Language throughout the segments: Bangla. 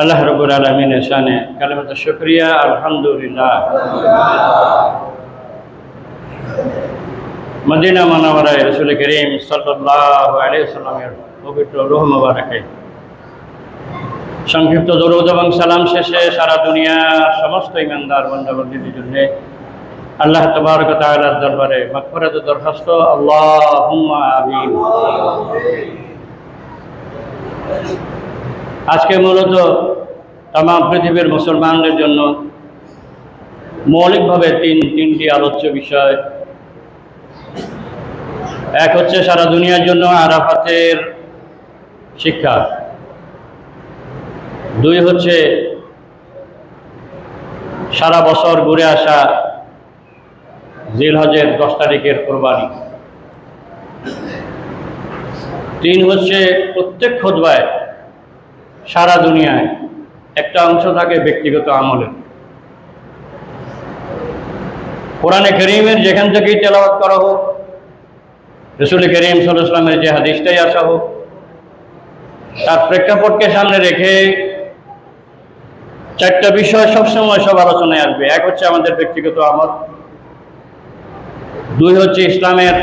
আল্লাহ রবুল আলমিনের শানে কালেমাত শুক্রিয়া, আলহামদুলিল্লাহ। মদিনা মানাওয়ারায় রসুল করিম আলিয়াল্লামের পবিত্র রুহ মোবারকে। সংক্ষিপ্ত দরুদ এবং সালাম শেষে সারা দুনিয়ার সমস্ত ইমানদার বন্ধাবন্দিদের জন্য আল্লাহ তবারক তাআলার দরবারে মাগফিরাত দরখাস্ত। আল্লাহুম্মা আমিন। আজকে মূলত তাম পৃথিবীর মুসলমানদের জন্য মৌলিকভাবে তিন, তিনটি আলোচ্য বিষয়। এক হচ্ছে সারা দুনিয়ার জন্য আরাফাতের শিক্ষা। দুই হচ্ছে সারা বছর ঘুরে আসা জিলহজের দশ তারিখের কোরবানি। তিন হচ্ছে প্রত্যেক খোদবায় সারা দুনিয়ায় একটা অংশ থাকে ব্যক্তিগত আমলের। কোরআনে করিমের যেখান থেকেই তেলাওয়াত করা হোক, রসুল করিম সাল্লামের যে হাদিসটাই আসা হোক, তার প্রেক্ষাপটকে সামনে রেখে চারটা বিষয় সবসময় সব আলোচনায় আসবে। এক হচ্ছে আমাদের ব্যক্তিগত আমল, দুই হচ্ছে ইসলামের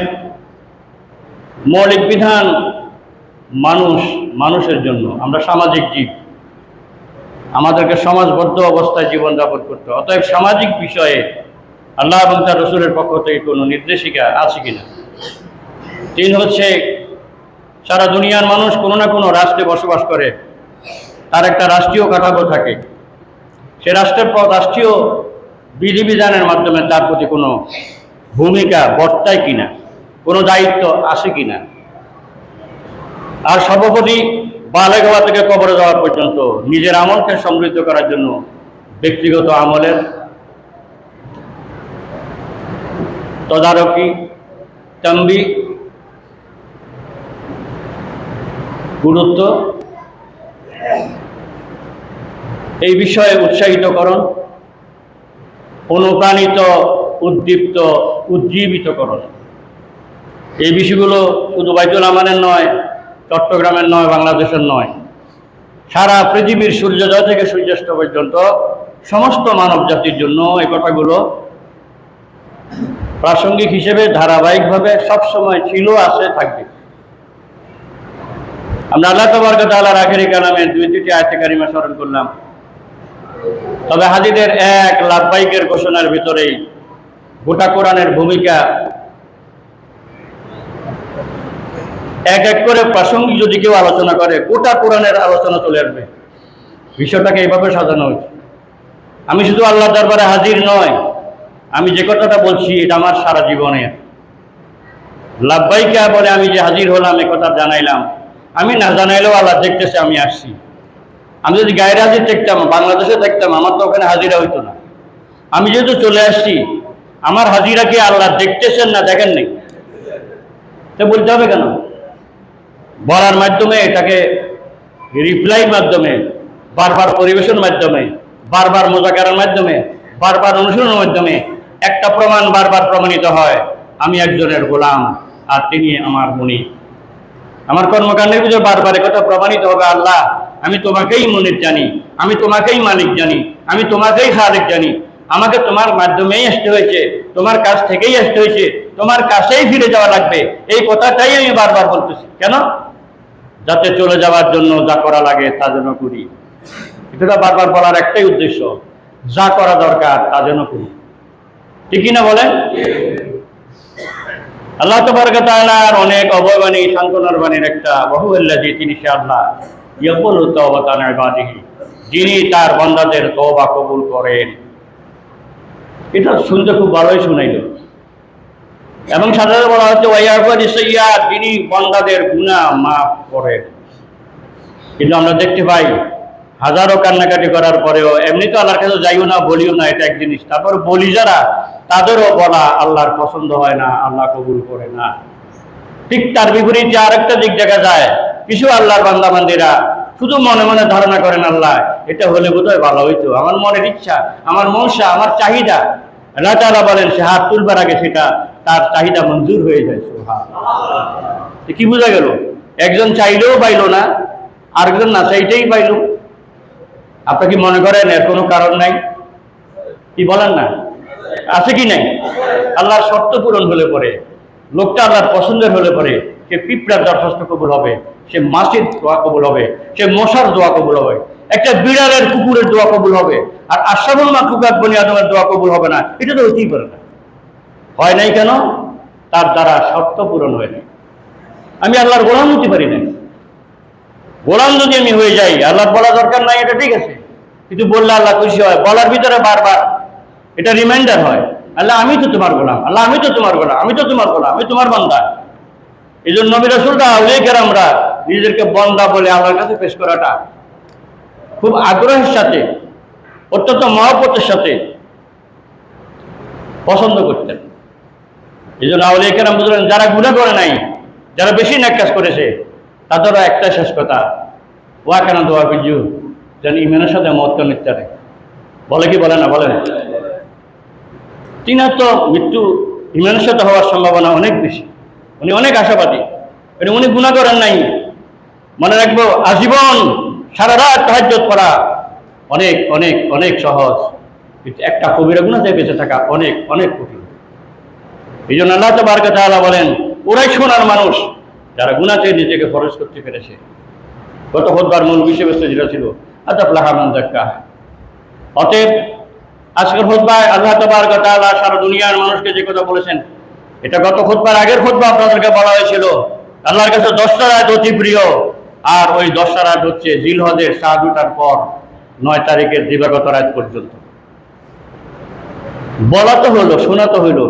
মৌলিক বিধান মানুষ, মানুষের জন্য। আমরা সামাজিক জীব। আমাদেরকে সমাজবদ্ধ অবস্থায় জীবনযাপন করতে। অতএব সামাজিক বিষয়ে আল্লাহ এবং তার রসুলের পক্ষ থেকে কোনো নির্দেশিকা আছে কিনা? তিন হচ্ছে, সারা দুনিয়ার মানুষ কোনো না কোনো রাষ্ট্রে বসবাস করে। তার একটা রাষ্ট্রীয় কাঠামো থাকে। সে রাষ্ট্রের রাষ্ট্রীয় বিধিবিধানের মাধ্যমে তার প্রতি কোনো ভূমিকা বর্তায় কিনা? কোনো দায়িত্ব আসে কিনা? আর সর্বোপরি বালেক হওয়া থেকে কবরে যাওয়া পর্যন্ত নিজের আমলকে সমৃদ্ধ করার জন্য ব্যক্তিগত আমলের তদারকি তম্বি গুরুত্ব এই বিষয়ে উৎসাহিতকরণ, অনুপ্রাণিত, উদ্দীপ্ত, উজ্জীবিতকরণ। এই বিষয়গুলো শুধু বাইতুল আমানের নয় চট্টগ্রামের নয়, বাংলাদেশের নয়। সারা পৃথিবীর সূর্যোদয় থেকে সূর্যাস্ত পর্যন্ত সমস্ত মানব জাতির জন্য এই কথাগুলো প্রাসঙ্গিক হিসেবে ধারাবাহিকভাবে সবসময় ছিল, আছে, থাকবে। আমরা আল্লাহ তবরক তাআলার আখেরি কালামের দুই দুটি আয়তে স্মরণ করলাম। তবে হাজিদের এক লাভবাহিকের ঘোষণার ভিতরেই গোটা কোরআনের ভূমিকা এক এক করে প্রাসঙ্গিক যদি কেউ আলোচনা করে, গোটা কোরআনের আলোচনা চলে আসবে। বিষয়টাকে এইভাবে সাজানো হয়েছে। আমি শুধু আল্লাহ দরবারে হাজির নয়, আমি যে কথাটা বলছি, এটা আমার সারা জীবনের। লাভবাইকা বলে আমি যে হাজির হলাম, এ কথা জানাইলাম। আমি না জানাইলেও আল্লাহ দেখতেছে, আমি আসছি। আমি যদি গায়ের হাজির দেখতাম বাংলাদেশে দেখতাম আমার তো ওখানে হাজিরা হইতো না। আমি যেহেতু চলে আসছি, আমার হাজিরা কি আল্লাহ দেখতেছেন না দেখেন নাই তো বলতে হবে কেন? বলার মাধ্যমে, এটাকে রিপ্লাই মাধ্যমে, বারবার পরিবেশন মাধ্যমে, বারবার মোজাকারের মাধ্যমে, বারবার অনুশীলনের মাধ্যমে একটা প্রমাণ বারবার প্রমাণিত হয়, আমি একজনের গোলাম আর তিনি আমার মনি। আমার কর্মকাণ্ডের ভিতরে বারবার কথা প্রমাণিত হবে, আল্লাহ, আমি তোমাকেই মনির জানি, আমি তোমাকেই মালিক জানি, আমি তোমাকেই খালিক জানি। আমাকে তোমার মাধ্যমেই আসতে হয়েছে, তোমার কাছ থেকেই আসতে হয়েছে, তোমার কাছেই ফিরে যাওয়া লাগবে। এই কথাটাই আমি বারবার বলতেছি। কেন? যাতে চলে যাওয়ার জন্য যা করা লাগে তা যেন করি। এটা বারবার বলার একটাই উদ্দেশ্য, যা করা দরকার তা যেন করি। ঠিকই না বলেন? আল্লাহ তবরক তাআলার অনেক অবয়বাণী সান্ত্বনার বাণীর একটা বহু যে তিনি সে আল্লাহ, ইয়াকুল ইবাদিহি, যিনি তার বান্দাদের তওবা কবুল করেন। এটা শুনতে খুব ভালোই শুনাইল। এবং সাধারণত বলা হচ্ছে ওয়াইয়াকুল ইসাইয়া যিনি বান্দাদের গুনাহ মাফ করেন। কিন্তু আমরা দেখতে পাই, হাজারো কান্নাকাটি করার পরেও এমনি তো আল্লাহর কাছে যাইও না, বলিও না, এটা এক জিনিস। তারপর বলি যারা, তাদেরও বলা আল্লাহর পছন্দ হয় না, আল্লাহ কবুল করে না। ঠিক তার বিপরীতে আরেকটা দিক দেখা যায়, কিছু আল্লাহর বান্দাবান্দিরা শুধু মনে মনে ধারণা করেন, আল্লাহ, এটা হলে বোধহয় ভালো হইতো। আমার মনের ইচ্ছা, আমার মনসা, আমার চাহিদা। আল্লাহ তাআলা বলেন, সে হাত তুলবার আগে সেটা তার চাহিদা মঞ্জুর হয়ে যায় কি বোঝা গেল? একজন চাইলেও পাইলো না, আরেকজন না চাইতেই পাইলো। আপনি কি মনে করেন এর কোনো কারণ নাই? কি বলেন না? আছে কি নাই? আল্লাহর শর্ত পূরণ হলে পরে, লোকটা আল্লাহর পছন্দের হলে পরে, সে পিঁপড়ার দরখাস্ত কবুল হবে, সে মাসির দোয়া কবুল হবে, সে মশার দোয়া কবুল হবে, একটা বিড়ালের কুকুরের দোয়া কবুল হবে, আর আশাবুল মাকুকাত বনি আদমের দোয়া কবুল হবে না, এটা তো হইতেই পারে না। হয় নাই কেন? তার দ্বারা শর্ত পূরণ হয় নাই। আমি আল্লাহর গোলাম হতে পারি নাই। গোলাম যদি আমি হয়ে যাই, আল্লাহর বলা দরকার নাই, এটা ঠিক আছে। কিন্তু বললে আল্লাহ খুশি হয়, বলার ভিতরে বারবার এটা রিমাইন্ডার হয়, আল্লাহ আমি তো তোমার গোলাম, আল্লাহ আমি তো তোমার গোলাম, আমি তো তোমার গোলাম, আমি তোমার বান্দা। এই জন্য নবী রসুলটা আউলিয়াকের আমরা নিজেদেরকে বন্দা বলে আল্লাহর কাছে পেশ করাটা খুব আগ্রহের সাথে, অত্যন্ত মহাপতের সাথে পছন্দ করতেন। এই জন্য আউলিয়াকের বুঝলেন যারা গুণা করে নাই, যারা বেশি ন্যাক কাজ করেছে, তাদেরও একটা শেষ কথা, ওয়া কেন দোয়া বিজু, যেন ইমানের সাথে মত নিত্যারে বলে কি বলে না বলেন তিনার তো মৃত্যু ইমানের সাথে হওয়ার সম্ভাবনা অনেক বেশি। উনি অনেক আশাবাদী। এটা উনি গুণা করেন নাই। মনে রাখব, আজীবন সারা রাত সাহায্য করা অনেক অনেক অনেক সহজ। একটা কবিরা গুণাতে বেঁচে থাকা অনেক অনেক কঠিন। এই জন্য আল্লাহ তবরক তাআলা বলেন ওরাই সোনার মানুষ যারা গুণাতে নিজেকে ফরজ করতে পেরেছে। গত খোদবার মূল বিষয়বস্তু যেটা ছিল আতাফলাহা মান যাক্কা। অতএব, আজকের খোদবায় আল্লাহ তবরক তাআলা সারা দুনিয়ার মানুষকে যে কথা বলেছেন, এটা গত খোদবার, আগের খোদবা আপনাদেরকে বলা হয়েছিল। আল্লাহর কাছে দশটা রাত অতি প্রিয়, আর ওই দশটা রাত হচ্ছে জিলহদের সাত দুটার পর নয় তারিখের দিবাগত রাত পর্যন্ত। বলা তো হলো, শোনা তো হইল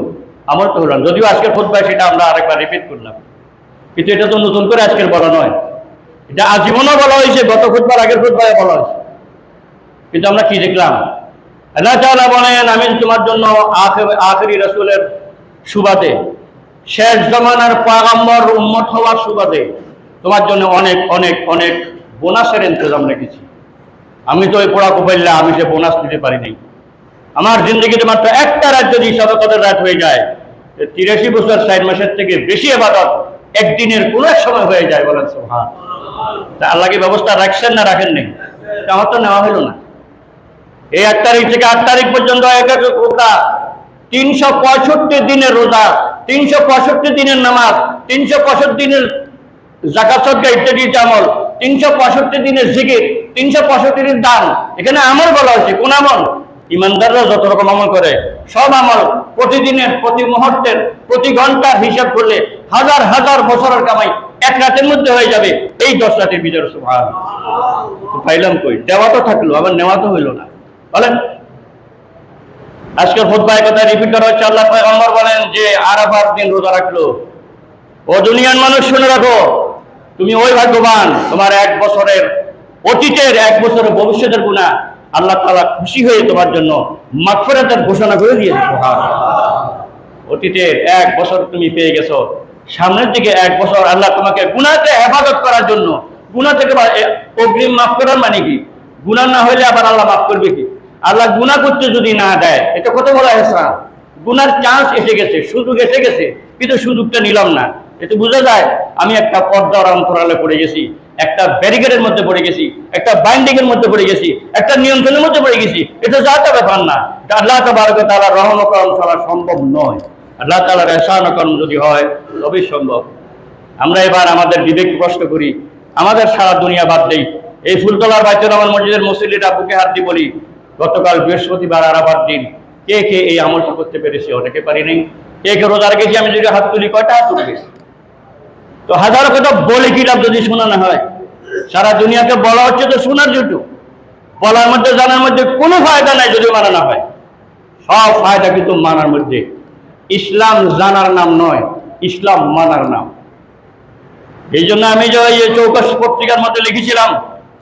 আমার তো হলো না। যদিও আজকের খোদবায় সেটা আমরা আরেকবার রিপিট করলাম। কিন্তু এটা তো নতুন করে আজকের বলা নয়। এটা আজীবনও বলা হয়েছে, গত খোদবার আগের খোদবায় বলা হয়েছে। কিন্তু আমরা কি দেখলাম? আল্লাহ তাআলা বলেন আমি তোমার জন্য আখের- রসুলের সুবাদে, শেষ জমানার পাগাম্বর উম্মত হওয়ার সুবাদে তোমার জন্য অনেক অনেক অনেক বোনাসের ইন্তজাম রেখেছি। আমি তো ওই পোড়া কোপাইল্লা, আমি সে বোনাস দিতে পারি নাই। আমার জিন্দগিতে মাত্র একটা রাত যদি শতকতের রাত হয়ে যায় তিরাশি বছর ষাট মাসের থেকে বেশি আবাদত একদিনের কোনো এক সময় হয়ে যায় বলেন সোহান তা আল্লাহ কি ব্যবস্থা রাখছেন না রাখেন নেই আমার তো নেওয়া হলো না। এই এক তারিখ থেকে আট তারিখ পর্যন্ত এক এক রোজা, তিনশো পঁয়ষট্টি দিনের রোজা, তিনশো পঁয়ষট্টি দিনের নামাজ, তিনশো পঁয়ষট্টি দিনের জাকাত ইত্যাদি আমল, তিনশো পঁয়ষট্টি দিনের জিকির, তিনশো পঁয়ষট্টি দিন দান। এখানে আমল বলা হয়েছে, কোন আমল? ইমানদাররা যত রকম আমল করে, সব আমল প্রতিদিনের, প্রতি মুহূর্তের, প্রতি ঘণ্টার হিসাব করলে হাজার হাজার বছরের কামাই এক রাতের মধ্যে হয়ে যাবে, এই দশ রাতের ভিতরে সুভান পাইলাম কই? দেওয়া তো থাকল, আবার নেওয়া তো হইল না। বলেন। আজকের খোদবায় কথা রিপিট করা হচ্ছে, আল্লাহ পয়গম্বর বলেন যে আরাফার দিন রোজা রাখল। ও দুনিয়ার মানুষ শুনে রাখো, তুমি ওই ভাগ্যবান, তোমার এক বছরের অতীতের, এক বছরের ভবিষ্যতের গুণা আল্লাহ তাআলা খুশি হয়ে তোমার জন্য মাগফিরাতের ঘোষণা করে দিয়েছে। অতীতের এক বছর তুমি পেয়ে গেছো। সামনের দিকে এক বছর আল্লাহ তোমাকে গুণাতে হেফাজত করার জন্য। গুণা থেকে অগ্রিম মাফ করার মানে কি? গুনাহ না হইলে আবার আল্লাহ মাফ করবে কি? আল্লাহ গুনাহ করতে যদি না দেয়, এটা কত বড় হেসা গুনার চান্স এসে গেছে, সুযোগ এসে গেছে, কিন্তু সুযোগটা নিলাম না। এতে বোঝা যায় আমি একটা পর্দার অন্তরালে পড়ে গেছি, একটা ব্যারিকেডের মধ্যে পড়ে গেছি, একটা বাইন্ডিং এর মধ্যে পড়ে গেছি, একটা নিয়ন্ত্রণের মধ্যে পড়ে গেছি। এটা যাতা ব্যাপার না। আল্লাহ তাবারক তাআলা রহম করম ছাড়া সম্ভব নয়। আল্লাহ তাআলার এহসান করম যদি হয়, তবেই সম্ভব। আমরা এবার আমাদের বিবেক প্রশ্ন করি, আমাদের সারা দুনিয়া বাদ দেই। এই ফুলতলার বাইতুর রহমান মসজিদের মুসল্লিরা বুকে হাত দিয়ে বলি, গতকাল বৃহস্পতিবার আরাবার দিন, কে কে এই আমলটা করতে পেরেছে? অনেকে পারি নাই। কে কে রোজা রেখেছি? আমি যদি হাত তুলি, কয়টা হাত তুলবে? তো হাজার কথা বলে কি লাভ যদি শোনানো হয়? সারা দুনিয়াকে বলা হচ্ছে তো শোনার জন্য বলার মধ্যে, জানার মধ্যে কোনো ফায়দা নাই যদি মানা না হয়। সব ফায়দা কিন্তু মানার মধ্যে। ইসলাম জানার নাম নয়, ইসলাম মানার নাম। এই জন্য আমি যে চৌকস পত্রিকার মধ্যে লিখেছিলাম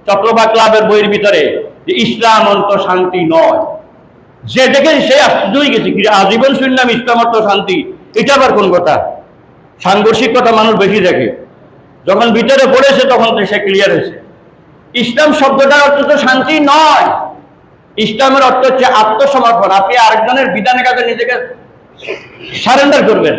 চক্রবা ক্লাবের বইয়ের ভিতরে, যে ইসলাম অন্ত শান্তি নয়। যে দেখে সে আশ্চর্য হয়ে গেছে আজীবন শুনলাম ইসলাম অর্থ শান্তি। এটা আবার কোন কথা? সাংঘর্ষিক কথা মানুষ বেশি দেখে। যখন ভিতরে পড়েছে তখন সে ক্লিয়ার হয়েছে। ইসলাম শব্দটার অর্থ তো শান্তি নয়। ইসলামের অর্থ হচ্ছে আত্মসমর্পণ। আপনি আরেকজনের বিধানের কাছে নিজেকে সারেন্ডার করবেন।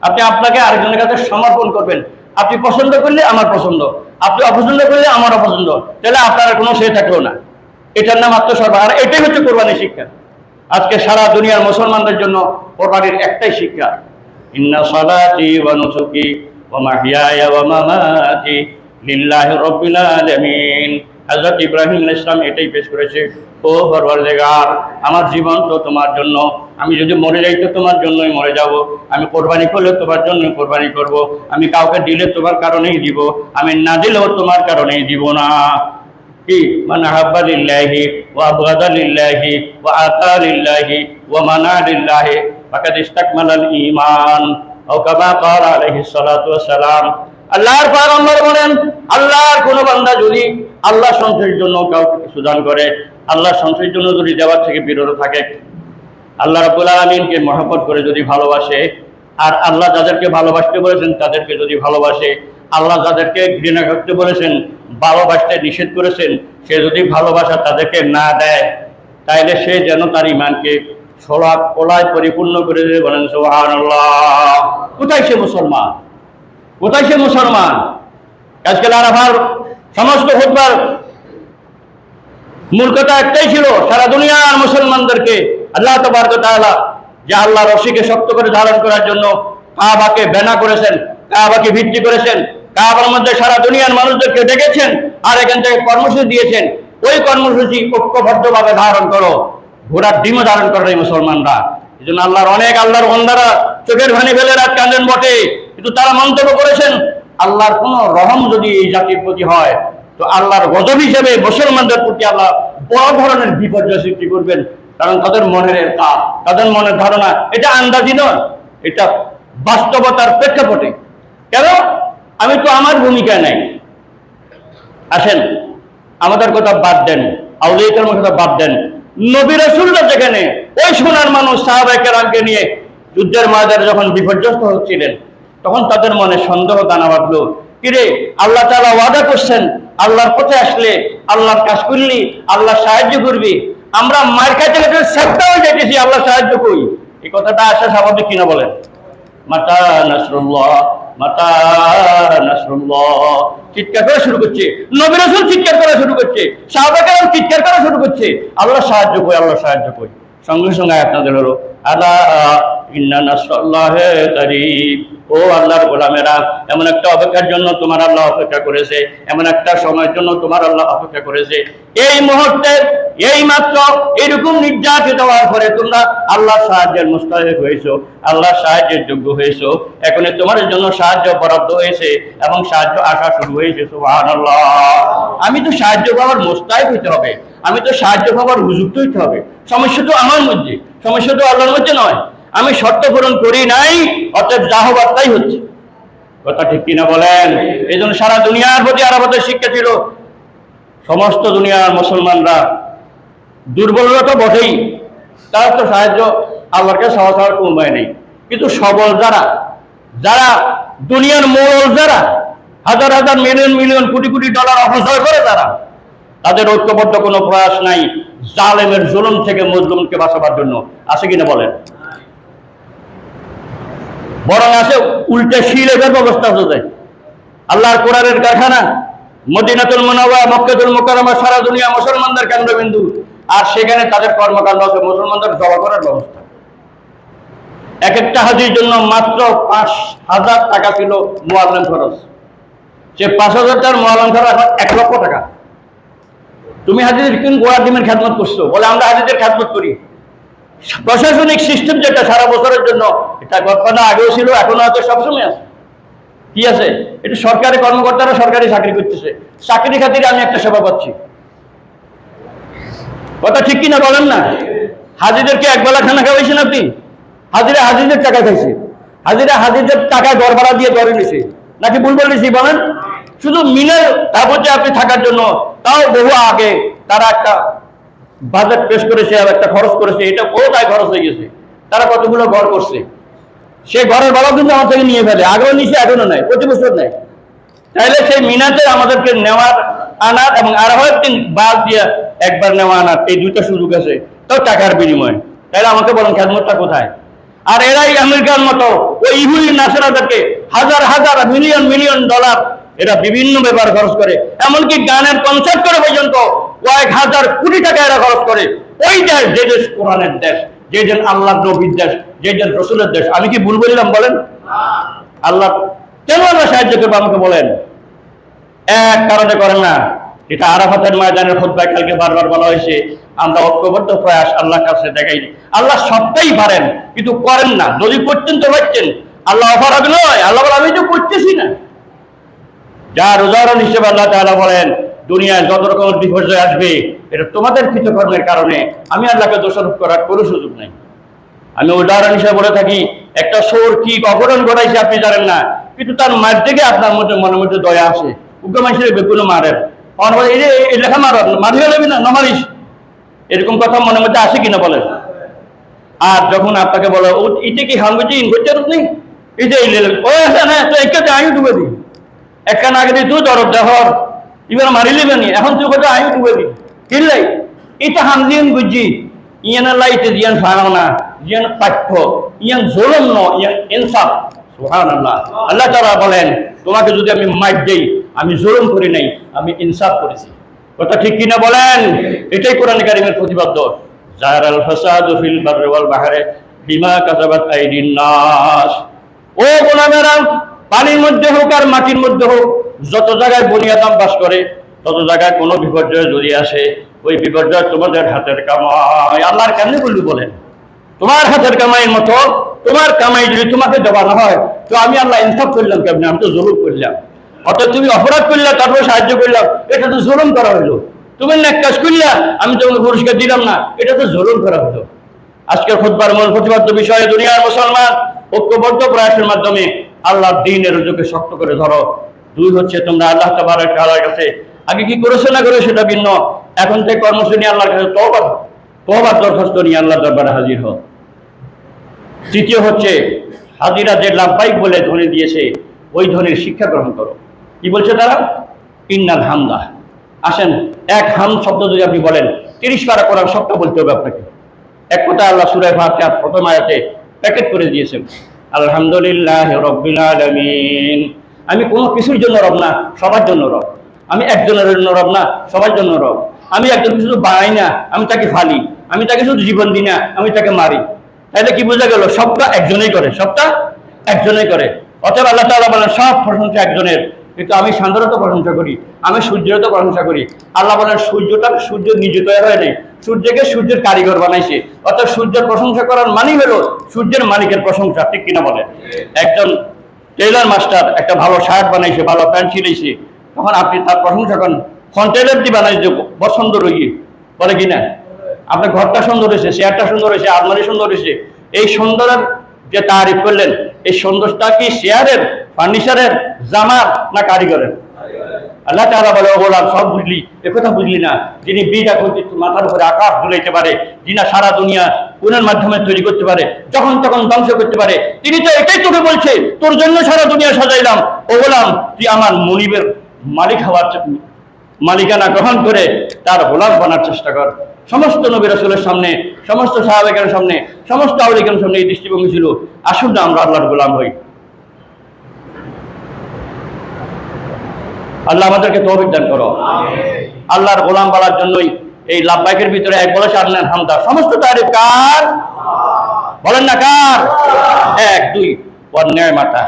আপনি আপনাকে আরেকজনের কাছে সমর্পণ করবেন। আপনি পছন্দ করলে আমার পছন্দ। আপনি অপছন্দ করলে আমার অপছন্দ। তাহলে আপনার কোনো সে থাকল না। এটার নাম আত্মসর্বা আর এটাই হচ্ছে কোরবানি শিক্ষা। আজকে সারা দুনিয়ার মুসলমানদের জন্য কোরবানির একটাই শিক্ষা। নুসুকি ওয়া মাহইয়ায়া ওয়া মামাতি লিল্লাহি রাব্বিল আলামিন। হযরত ইব্রাহিম আলাইহিস সালাম এটাই পেশ করেছে, ও পরওয়ারদিগার, আমার জীবন তো তোমার জন্য। আমি যদি মরে যাই তো তোমার জন্যই মরে যাব। আমি কোরবানি করলে তোমার জন্যই কোরবানি করব। আমি কাউকে দিলে তোমার কারণেই দিব। আমি না দিলেও তোমার কারণেই দিব না। কি? মান আহাব্বা লিল্লাহি ওয়া আবগাদা লিল্লাহি ওয়া আতা লিল্লাহি ওয়া মানা লিল্লাহি ফাকাদ ইস্তাকমালাল ঈমান। আও কামা আল্লাহর পয়গম্বর বলেন, আল্লাহর কোন বান্দা যদি আল্লাহ সন্তুষ্টির জন্য কাউকে কিছু দান করে, আল্লাহ সন্তুষ্টির জন্য যদি দেওয়ার থেকে বিরত থাকে, আল্লাহ রাব্বুল আলামিনকে মহব্বত করে যদি ভালোবাসে, আর আল্লাহ যাদেরকে ভালোবাসতে বলেছেন তাদেরকে যদি ভালোবাসে, আল্লাহ যাদেরকে ঘৃণা করতে বলেছেন, ভালোবাসতে নিষেধ করেছেন, সে যদি ভালোবাসা তাদেরকে না দেয়, তাইলে সে যেন তার ইমানকে ছোলা কোলায় পরিপূর্ণ করে দেবে, বলেন, সুবহানাল্লাহ। কোথায় সে মুসলমান? কোথায় সে মুসলমান? আজকাল আরাফার সমস্ত খুতবার মূল কথা একটাই ছিল, সারা দুনিয়ার মুসলমানদেরকে আল্লাহ তবারক তাআলা যে আল্লাহ রশিকে শক্ত করে ধারণ করার জন্য কাবাকে বেনা করেছেন, কাবাকে ভিত্তি করেছেন, কাবার মধ্যে সারা দুনিয়ার মানুষদেরকে ডেকেছেন আর এখান থেকে কর্মসূচি দিয়েছেন। ওই কর্মসূচি ঐক্যবদ্ধভাবে ধারণ করো। ঘোড়ার ডিমও ধারণ করে এই মুসলমানরা। এই জন্য আল্লাহর অনেক আল্লাহর বন্দারা চোখের ভানি ফেলে রাত কাঁদেন বটে। কিন্তু তারা মন্তব্য করেছেন, আল্লাহর কোন রহম যদি এই জাতির প্রতি হয়, তো আল্লাহর গজব হিসেবে মুসলমানদের প্রতি আল্লাহ বড় ধরনের বিপর্যয় সৃষ্টি করবেন। কারণ তাদের মনের কাজ, তাদের মনের ধারণা, এটা আন্দাজি নয়, এটা বাস্তবতার প্রেক্ষাপটে। কেন? আমি তো আমার ভূমিকা নাই। আসেন, আমাদের কথা বাদ দেন আউলিয়াতের কথা বাদ দেন। নবী রসুলরা যেখানে, ওই সোনার মানুষ সাহাবাহামকে নিয়ে যুদ্ধের ময়দানে যখন বিপর্যস্ত হচ্ছিলেন, তখন তাদের মনে সন্দেহ, দানা বাঁধলো। কিরে, আল্লাহ তালা ওয়াদা করছেন, আল্লাহর পথে আসলে, আল্লাহর কাজ করলি, আল্লাহ সাহায্য করবি। আমরা মার খাইতে খাইতে সেপ্তা যাইতেছি, আল্লাহ সাহায্য করি। এই কথাটা আসা স্বাভাবিক কিনা বলেন? মাতা মাতা শুরু করছে। শুরু করছে। করা শুরু করছে। আল্লাহ সাহায্য করি আল্লাহ সাহায্য করি সঙ্গে সঙ্গে আপনাদের হলো। আলা ইন্না নাসরাল্লাহি কারীব ও আল্লাহর গোলামেরা, এমন একটা অপেক্ষার জন্য তোমার আল্লাহ অপেক্ষা করেছে, এমন একটা সময়ের জন্য তোমার আল্লাহ অপেক্ষা করেছে। এই মুহূর্তে এই মাত্র এরকম নির্যাতিত হওয়ার পরে তোমরা আল্লাহ সাহায্যের মুস্তাহিক আল্লাহ সাহায্যের যোগ্য হয়েছো। এখন তোমার জন্য সাহায্য বরাদ্দ হয়েছে এবং সাহায্য আসা শুরু হয়েছে, সুবহানাল্লাহ। আমি তো সাহায্য পাওয়ার মুস্তাহিক হইতে হবে, আমি তো সাহায্য পাওয়ার উপযুক্ত হইতে হবে। সমস্যা তো আমার মধ্যে, সমস্যা তো আল্লাহর মধ্যে নয়। আমি শর্ত পূরণ করি নাই যা হবার তাই হচ্ছে। কথা ঠিক কিনা বলেন? এই জন্য সারা দুনিয়ার প্রতি আরবদের শিক্ষা ছিল, সমস্ত দুনিয়ার মুসলমানরা দুর্বলরা তো বটেই। তারা তো সাহায্য আল্লাহর কাছে সাহায্য হওয়ার কোনো উপায় নেই। কিন্তু সবল যারা যারা দুনিয়ার মোড়ল যারা, হাজার হাজার million million crore crore dollar অপচয় করে তারা, তাদের ঐক্যবদ্ধ কোনো প্রয়াস নাই, জালেমের জুলুম থেকে মজলুমকে বাঁচাবার জন্য। আছে কিনা বলেন? বরং আছে উল্টে শিলের ব্যবস্থা হতে আল্লাহর কোরআনের কারখানা, মদিনাতুল মুনাওয়া মক্কাতুল মুকাররমা, সারা দুনিয়া মুসলমানদের কেন্দ্রবিন্দু। আর সেখানে তাদের কর্মকাণ্ড আছে, মুসলমানদের জমা করার ব্যবস্থা। এক একটা হাজির জন্য মাত্র পাঁচ হাজার টাকা ছিল মোয়াল্লাম খরচ। সে পাঁচ হাজার টাকার মোয়াল্লাম খরচ এখন এক লক্ষ টাকা। তুমি হাজিদের কোন গোড়ার ডিমের খ্যাতমত করছ, বলে আমরা হাজিদের খ্যাতমত করি। প্রশাসনিক সিস্টেম যেটা সারা বছরের জন্য, এটা গতকাল আগেও ছিল, এখনও আছে, সবসময় আছে। কি আছে? এটা সরকারি কর্মকর্তারা সরকারি চাকরি করতেছে। চাকরি খাতিরে আমি একটা সেবা পাচ্ছি। কথা ঠিক কিনা বলেন না? হাজিদেরকে একবেলা খানা খাওয়াইছেন আপনি? হাজিরা হাজিদের টাকা খাইছে। হাজিরা হাজিদের টাকা ঘর ভাড়া দিয়ে ধরে নিছে। নাকি ভুল বলেছি বলেন? শুধু মিলের কাগজে আপনি থাকার জন্য, তাও বহু আগে তারা একটা বাজেট পেশ করেছে আর একটা খরচ করেছে, এটা কোথায় খরচ হয়ে গেছে? তারা কতগুলো ঘর করছে? সেই ঘরের ভাড়াও কিন্তু আমার থেকে নিয়ে ফেলে, আগেও নিচে এখনও নেয় প্রতি বছর নেয়। তাইলে সেই মিনাতে আমাদেরকে নেওয়ার, আনার এবং আরও একদিন বাদ দিয়ে একবার নেওয়া আনার, এই দুইটা সুযোগ আছে, তাও টাকার বিনিময়ে। তাইলে আমাকে বলেন, খেদমতটা কোথায়? আর এরাই আমেরিকার মতো, ওই ইহুদি নাসরাদেরকে হাজার হাজার, মিলিয়ন মিলিয়ন ডলার এরা বিভিন্ন ব্যাপার খরচ করে। এমনকি গানের কনসার্ট করে পর্যন্ত কয়েক হাজার কোটি টাকা এরা খরচ করে। ওই দেশ, যে দেশ কোরআনের দেশ, যে দেশ আল্লাহ নবীর দেশ, যে দেশ রসুলের দেশ। আমি কি ভুল বললাম বলেন? আল্লাহ কেন আমরা সাহায্য করব আমাকে বলেন? এক কারণে করেন না। এটা আরাফাতের ময়দানের খোদ্ায় কালকে বারবার বলা হয়েছে। আমরা ঐক্যবদ্ধ প্রয়াস আল্লাহর কাছে দেখাই। আল্লাহ সবটাই পারেন, কিন্তু করেন না। যদি করতেন তো পারতেন আল্লাহ অপরাধ নয়। আল্লাহ আমি তো করতেছি না। যার উদাহরণ হিসেবে আল্লাহ তাআলা বলেন, দুনিয়ায় যত রকমের বিপর্যয় আসবে, এটা তোমাদের কৃতকর্মের কারণে আমি আল্লাহকে দোষারোপ করার কোনো সুযোগ নাই। আমি উদাহরণ হিসেবে বলে থাকি, একটা সোর কি অপহরণ ঘটাইছে আপনি জানেন না, কিন্তু তার মার থেকে আপনার মধ্যে মনের মধ্যে দয়া আসে। উগ্র মানুষের বেগুনো মারেন এই যে লেখা মার মারিয়ে নেবি না নমারিস এরকম কথা মনের মধ্যে আসে কিনা বলেন? আর যখন আপনাকে বলে এটা কি হাঙ্গুচি ইনগোচার নেই? এই যে ও আছে না তো একে আমি ডুবে দিই। একখান আগে দিয়ে তুই দরদ দেহর এবার মারি লিবেনি এখন তুই কথা ডুবে দিই কিনলাই এটা হামজিন বুঝি, ইয়ান লাইতে জিয়ান ফানো না জিয়ান পাঠ্য, ইয়ান জোলম ন, ইয়ান ইনসাফ। সুহান আল্লাহ আল্লাহ তারা বলেন, তোমাকে যদি আমি মাইট দেই, আমি জোলম করি নাই, আমি ইনসাফ করেছি। কথা ঠিক কিনা বলেন? এটাই কোরআন কারিমের প্রতিবাদ্য জাহার আল ফাসাদু ফিল বাহরে বিমা কাসাবাত আইদিন নাস। ও গোলামেরা পানির মধ্যে হোক আর মাটির মধ্যে হোক, যত জায়গায় বনিয়াদাম বাস করে, তত জায়গায় কোনো বিপর্যয় যদি আসে, ওই বিপর্যয় তোমাদের হাতের কামাই। আল্লাহর কেমনি বলবি বলেন, তোমার হাতের কামাইয়ের মতো, তোমার কামাই যদি তোমাকে দেওয়া না হয়, তো আমি আল্লাহ ইনসাফ করলাম কেমনি? আমি তো জরুর করলাম। অর্থাৎ তুমি অপরাধ করলে, তারপরে সাহায্য করলাম এটা তো জুলুম করা হলো তুমি এক কাজ করলা আমি তোমাকে পুরস্কার দিলাম না, এটা তো জুলুম করা হলো আজকের খুদবার মূল প্রতিবাদ্য বিষয়ে দুনিয়ার মুসলমান ঐক্যবদ্ধ প্রয়াসের মাধ্যমে আল্লাহ দিনের রুজুকে শক্ত করে ধরো। দুই হচ্ছে, তোমরা আল্লাহ তাবারের কালার কাছে আগে কি করেছ না করে সেটা ভিন্ন। এখন থেকে কর্মশ্রেণী আল্লাহর কাছে তবার দরখাস্ত নিয়ে আল্লাহ দরবারে হাজির হও। তৃতীয় হচ্ছে, হাজিরা যে লাভবাহিক বলে ধ্বনি দিয়েছে, ওই ধ্বনির শিক্ষা গ্রহণ করো। কি বলছে তারা? ইন্নাল হামদা। আসেন, এক হাম শব্দ যদি আপনি বলেন, তিরিশ পারা করার শব্দ বলতে হবে আপনাকে। এক কথা আল্লাহ সুরাই ফাতিহা প্রথম আয়াতে প্যাকেট করে দিয়েছেন। আলহামদুলিল্লাহ রব্বিল আলামিন। আমি কোনো কিছুর জন্য রব না, সবার জন্য রব। আমি একজনের জন্য রব না, সবার জন্য রব। আমি একজনকে শুধু বানাই না, আমি তাকে ফালি। আমি তাকে শুধু জীবন দিই না, আমি তাকে মারি। তাহলে কি বোঝা গেল, সবটা একজনেই করে, সবটা একজনেই করে। অতএব আল্লাহ তাআলা বলেন, সব প্রশংসা একজনের। কিন্তু আমি সাধারণত প্রশংসা করি, আমি সূর্যের তো প্রশংসা করি। আল্লাহ বলেন, সূর্যটা সূর্য নিজে তৈরি হয় নাই সূর্যকে সূর্যের কারিগর বানাইছে। অর্থাৎ সূর্যের প্রশংসা করার মানেই হলো সূর্যের মালিকের প্রশংসা, ঠিক কিনা বলে? একজন টেইলার মাস্টার একটা ভালো শার্ট বানাইছে, ভালো প্যান্ট ছিলাইছে তখন আপনি তার প্রশংসা করেন ফোন টেইলার দিয়ে বানাইছে পছন্দ রইয়ে বলে কিনা আপনার ঘরটা সুন্দর হয়েছে, চেয়ারটা সুন্দর হয়েছে, আলমারি সুন্দর হয়েছে। এই সুন্দরের যে তারিফ করলেন, এই সৌন্দর্যটা কি শেয়ারের ফার্নিচারের, জামার না কারিগরের? আল্লাহ তাআলা বলে, ও সব বুঝলি? একথা বুঝলি না? যিনি বীজ আকৃতি মাথার উপরে আকাশ দুলাইতে পারে, যিনি সারা দুনিয়া কোনের মাধ্যমে তৈরি করতে পারে, যখন তখন ধ্বংস করতে পারে, তিনি তো এটাই তোকে বলছে, তোর জন্য সারা দুনিয়া সাজাইলাম। ও গোলাম, তুই আমার মনিবের মালিক হওয়ার মালিকানা গ্রহণ করে তার গোলাম বানার চেষ্টা কর। সমস্ত নবী রাসূলের সামনে, সমস্ত সাহাবেকের সামনে, সমস্ত আউলিকের সামনে এই দৃষ্টিভঙ্গি ছিল। আসুন না আমরা আল্লাহর গোলাম হই। আল্লাহ আমাদেরকে তৌফিক দান করো। আল্লাহর গোলাম বলার জন্যই এই লাভবাইকের ভিতরে এক বলে আল্লাহ হামদা। সমস্ত তারিফ কার? বলেন না কার? এক দুই। ওর ন্যায়মাতা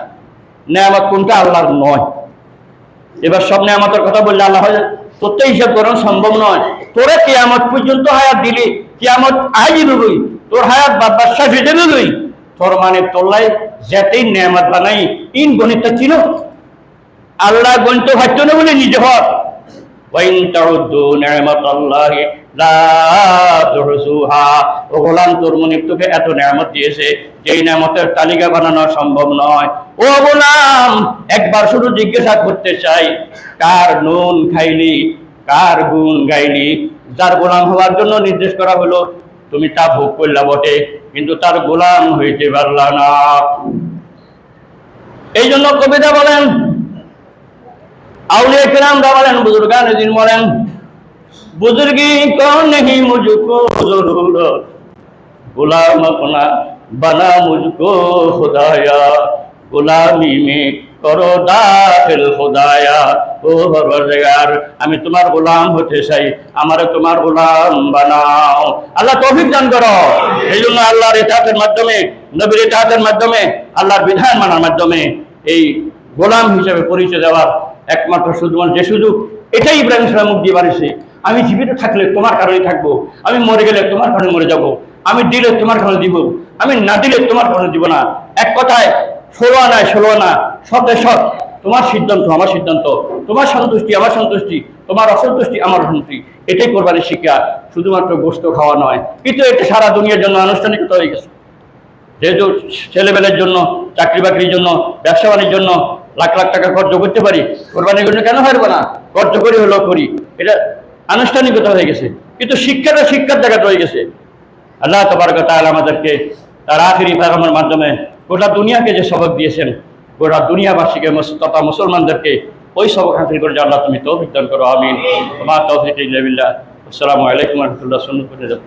ন্যায়ামত কোনটা? আল্লাহর নয়। এবার সব নেয়ামতের কথা বললে আল্লাহ হয় তোরটা হিসাব করানো সম্ভব নয়। তোরে কেয়ামত পর্যন্ত হায়াত দিলি কেয়ামত আজই রুই তোর হায়াত বাদ বাদশাহ ফিটে রুই তোর মানে তোল্লাই যেতেই নেয়ামত বানাই। ইন গণিতটা ছিল আল্লাহ গণিত ভাবতো না বলে নিজে ও গোলাম তোর এত নিয়ামত দিয়েছে, যেই নিয়ামতের তালিকা বানানো সম্ভব নয়। ও গোলাম, একবার শুধু জিজ্ঞাসা করতে চাই, কার নুন খাইলি, কার গুণ গাইলি? যার গোলাম হওয়ার জন্য নির্দেশ করা হলো, তুমি তা ভোগ করলা বটে, কিন্তু তার গোলাম হইতে পারলা না। এই জন্য কবিতা বলেন আউলিয়া কেরামরা বলেন, বুজুর্গান দিন বলেন, বুজুর্গি কন নেহি মুজুকো জরুরত? গুলাম আপনা বানা মুজকো খুদায়া, গোলামি মে করো দাখিল খুদায়া। ও পরবরদিগার আমি তোমার গোলাম হতে চাই, আমারে তোমার গোলাম বানাও। আল্লাহ তৌফিক দান করো। এই জন্য আল্লাহর ইতাতের মাধ্যমে, নবীর ইতাতের মাধ্যমে, আল্লাহর বিধান মানার মাধ্যমে এই গোলাম হিসেবে পরিচয় দেওয়ার একমাত্র শুধুমাত্র যে সুযোগ, এটাই ইব্রাহিম সালাম দিয়ে বাড়িছে আমি জীবিত থাকলে তোমার কারণে থাকব। আমি মরে গেলে তোমার কারণে মরে যাব। আমি দিলে তোমার কারণে দিব। আমি না দিলে তোমার কারণে দিব না। এক কথায়, ষোলো আনায় ষোলো আনা সতে সৎ তোমার সিদ্ধান্ত আমার সিদ্ধান্ত। তোমার সন্তুষ্টি আমার সন্তুষ্টি। তোমার অসন্তুষ্টি আমার অসন্তুষ্টি। এটাই কোরবানির শিক্ষা। শুধুমাত্র গোস্ত খাওয়া নয়। কিন্তু এটা সারা দুনিয়ার জন্য আনুষ্ঠানিকতা হয়ে গেছে। যেহেতু ছেলেবেলের জন্য চাকরি বাকরির জন্য ব্যবসা জন্য লাখ লাখ টাকা খরচ করতে পারি, কোরবানির জন্য কেন পারব না? খরচ করি হলেও করি। এটা আনুষ্ঠানিকতা হয়ে গেছে। কিন্তু শিক্ষাটা শিক্ষার জায়গাতে হয়ে গেছে। আল্লাহ তবরক তাআলা আমাদেরকে তার আখিরি পেগামের মাধ্যমে গোটা দুনিয়াকে যে সবক দিয়েছেন, গোটা দুনিয়াবাসীকে তথা মুসলমানদেরকে ওই সবক হাসিল করে আল্লাহ তুমি তৌফিক দান করো, আমিন। তোমার তৌফিক আসসালামু আলাইকুম রহমতুল্লাহ। যাও